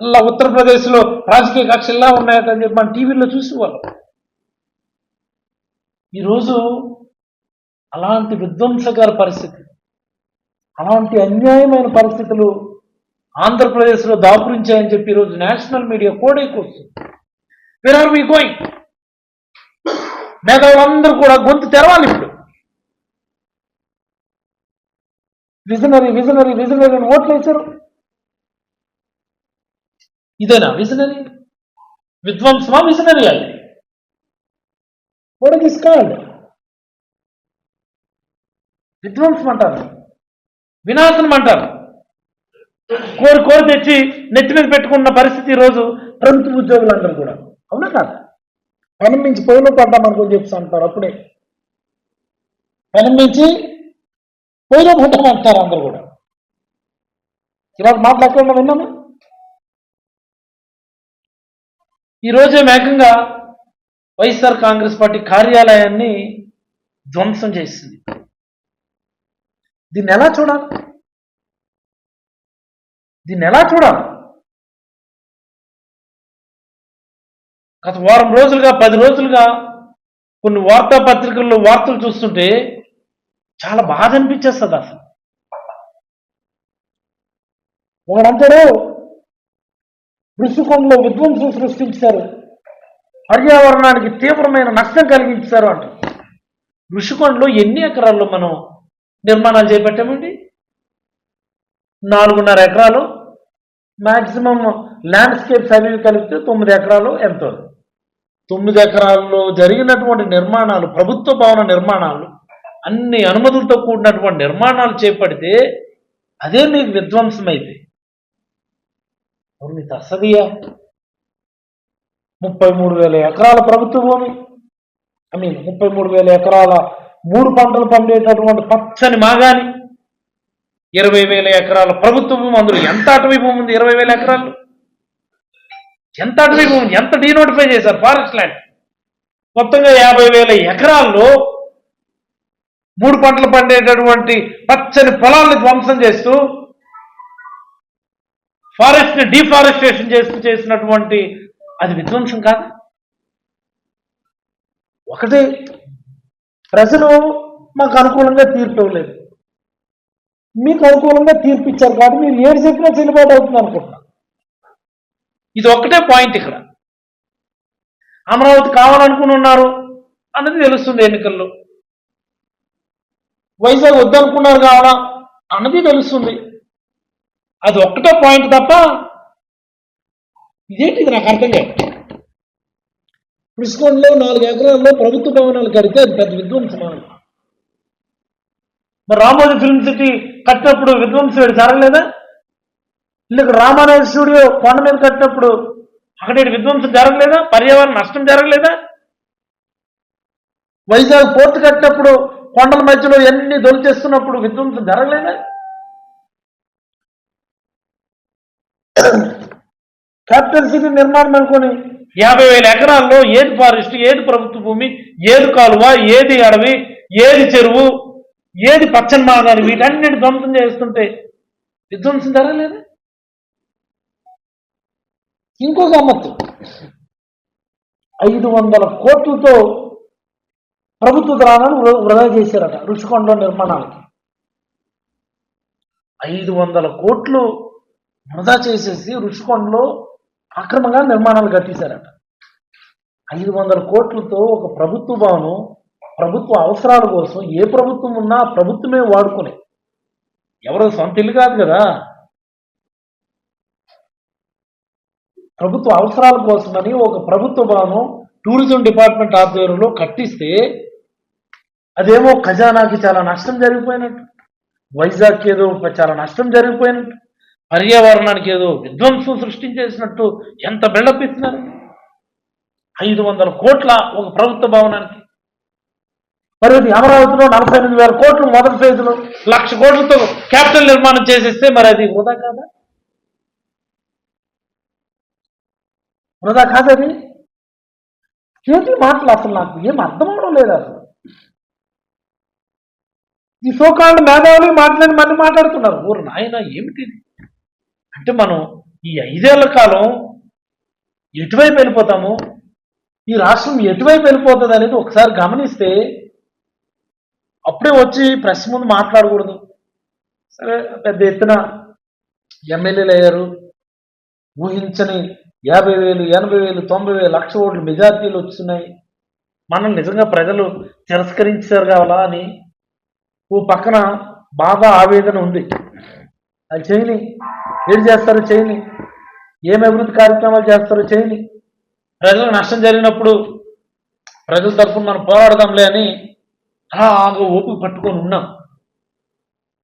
అలా ఉత్తరప్రదేశ్లో రాజకీయ ఎలా ఉన్నాయో అని చెప్పి మన టీవీలో చూసేవాళ్ళం. ఈరోజు అలాంటి విధ్వంసకర పరిస్థితి అలాంటి అన్యాయమైన పరిస్థితులు ఆంధ్రప్రదేశ్లో దాపురించాయని చెప్పి ఈరోజు నేషనల్ మీడియా కోడైకొస్తుంది వేర్ ఆర్ వి గోయింగ్ మేధావులందరూ కూడా గొంతు తెరవాలి ఇప్పుడు. విజనరీ విజనరీ విజనరీ అని ఓట్లు వేశారు ఇదేనా విజనరీ విధ్వంసమా విజనరీ అది? What is called? విధ్వంసం అంటారు వినాశనం అంటారు కోరి కోరి తెచ్చి నెత్తి మీద పెట్టుకున్న పరిస్థితి ఈరోజు ప్రభుత్వ ఉద్యోగులందరూ కూడా. అవునా కాదు? పని మించి పడ్డాం అనుకుని చెప్పి అంటారు అప్పుడే. పని మించి పొయ్యిలో పడ్డాం అంటారు అందరూ కూడా. ఇవాళ మాట్లాడుకుండా విన్నామా? ఈరోజే ఏకంగా వైఎస్ఆర్ కాంగ్రెస్ పార్టీ కార్యాలయాన్ని ధ్వంసం చేసింది. దీన్ని ఎలా చూడాలి? దీన్ని ఎలా చూడాలి? గత వారం రోజులుగా పది రోజులుగా కొన్ని వార్తాపత్రికల్లో వార్తలు చూస్తుంటే చాలా బాధ అనిపించేస్తుంది అసలు. ఒకడంటాడు ఋషికొండలో విధ్వంసం సృష్టించారు. పర్యావరణానికి తీవ్రమైన నష్టం కలిగించారు అంట. ఋషికొండలో ఎన్ని ఎకరాల్లో మనం నిర్మాణాలు చేపట్టామండి? నాలుగున్నర ఎకరాలు. మ్యాక్సిమం ల్యాండ్స్కేప్స్ అవి కలిపితే తొమ్మిది ఎకరాలు ఎంతో? తొమ్మిది ఎకరాల్లో జరిగినటువంటి నిర్మాణాలు ప్రభుత్వ భవన నిర్మాణాలు అన్ని అనుమతులతో కూడినటువంటి నిర్మాణాలు చేపడితే అదే మీకు విధ్వంసం అయితే అవును ముప్పై మూడు వేల ఎకరాల ప్రభుత్వ భూమి. ఐ మీన్ ముప్పై మూడు వేల ఎకరాల మూడు పంటలు పండేటటువంటి పచ్చని మాగాని. ఇరవై వేల ఎకరాల ప్రభుత్వ భూమి అందులో ఎంత అటవీ భూమి ఉంది? ఇరవై వేల ఎకరాలు. ఎంత అటవీ భూమి ఎంత డీనోటిఫై చేశారు? Forest land. మొత్తంగా యాభై వేల ఎకరాల్లో మూడు పంటలు పండేటటువంటి పచ్చని పొలాల్ని ధ్వంసం చేస్తూ ఫారెస్ట్ని డిఫారెస్టేషన్ చేస్తూ చేసినటువంటి అది విధ్వంసం కాదు. ఒకటి ప్రజలు మాకు అనుకూలంగా తీర్పు ఇవ్వలేదు. మీకు అనుకూలంగా తీర్పు ఇచ్చారు కాబట్టి మీరు ఏడు చెప్పినా చెల్లుబాటు అవుతుంది అనుకుంటున్నా. ఇది ఒక్కటే పాయింట్ ఇక్కడ. అమరావతి కావాలనుకుని ఉన్నారు అన్నది తెలుస్తుంది ఎన్నికల్లో. వైజాగ్ వద్దనుకున్నారు కావాలా అన్నది తెలుస్తుంది. అది ఒక్కటో పాయింట్ తప్ప ఇదేంటి ఇది నాకు అర్థం కాదు. కృష్ణంలో నాలుగు ఎకరాల్లో ప్రభుత్వ భవనాలు కడితే అది పెద్ద విధ్వంసమానం మరి రామోజీ ఫిల్మ్ సిటీ కట్టినప్పుడు విధ్వంసం జరగలేదా? ఇల్లు రామారాజు స్టూడియో కొండ మీద కట్టినప్పుడు అక్కడ విధ్వంసం జరగలేదా? పర్యావరణ నష్టం జరగలేదా? వైజాగ్ పోర్టు కట్టినప్పుడు కొండల మధ్యలో ఎన్ని దొలిచేస్తున్నప్పుడు విధ్వంసం జరగలేదా? క్యాపిటల్ సిటీ నిర్మాణం అనుకోని. యాభై వేల ఎకరాల్లో ఏది ఫారెస్ట్ ఏది ప్రభుత్వ భూమి ఏది కాలువ ఏది అడవి ఏది చెరువు ఏది పచ్చని మార్గాలు వీటన్నిటి ధ్వంసం చేస్తుంటే విధ్వంసం జరగలేదు? ఇంకో గమ్మత్తు ఐదు వందల కోట్లతో ప్రభుత్వ ద్రాణాలు వృధా చేశారట రుషికొండ నిర్మాణాలకి. ఐదు వందల కోట్లు వృధా చేసేసి రుషికొండలో అక్రమంగా నిర్మాణాలు కట్టేశారట. ఐదు వందల కోట్లతో ఒక ప్రభుత్వ భవనం ప్రభుత్వ అవసరాల కోసం ఏ ప్రభుత్వం ఉన్నా ప్రభుత్వమే వాడుకునే. ఎవరు సొంత ఇల్లు కాదు కదా. ప్రభుత్వ అవసరాల కోసమని ఒక ప్రభుత్వ భవనం టూరిజం డిపార్ట్మెంట్ ఆధ్వర్యంలో కట్టిస్తే అదేమో ఖజానాకి చాలా నష్టం జరిగిపోయినట్టు. వైజాగ్ ఏదో చాలా నష్టం జరిగిపోయినట్టు. పర్యావరణానికి ఏదో విధ్వంసం సృష్టించేసినట్టు ఎంత బిల్డప్ ఇస్తున్నారు ఐదు వందల కోట్ల ఒక ప్రభుత్వ భవనానికి. మరి అది అమరావతిలో నలభై ఎనిమిది వేల కోట్లు మొదటి ఫేజ్లో. లక్ష కోట్లతో క్యాపిటల్ నిర్మాణం చేసేస్తే మరి అది వృధా కాదా? వృధా కాదది ఏంటి మాటలు అసలు నాకు? ఏం అర్థం అవడం లేదు అసలు. ఈ సోకాళ్ళు మేధావులు మాట్లాడి మళ్ళీ మాట్లాడుతున్నారు. ఊరు నాయన ఏమిటి అంటే మనం ఈ ఐదేళ్ళ కాలం ఎటువైపు వెళ్ళిపోతాము? ఈ రాష్ట్రం ఎటువైపు వెళ్ళిపోతుంది అనేది ఒకసారి గమనిస్తే అప్పుడే వచ్చి ప్రెస్ ముందు మాట్లాడకూడదు. సరే పెద్ద ఎత్తున ఎమ్మెల్యేలు అయ్యారు. ఊహించని యాభై వేలు ఎనభై వేలు తొంభై వేలు లక్ష ఓట్లు మెజార్టీలు వచ్చినాయి. మనం నిజంగా ప్రజలు తిరస్కరించారు కావాలా అని ఓ పక్కన బాగా ఆవేదన ఉంది. అది చేయని ఏం చేస్తారో చేయని ఏం అభివృద్ధి కార్యక్రమాలు చేస్తారో చేయని ప్రజలకు నష్టం జరిగినప్పుడు ప్రజల తరఫున మనం పోరాడదాంలే అని అలాగ ఓపిక పట్టుకొని ఉన్నాం.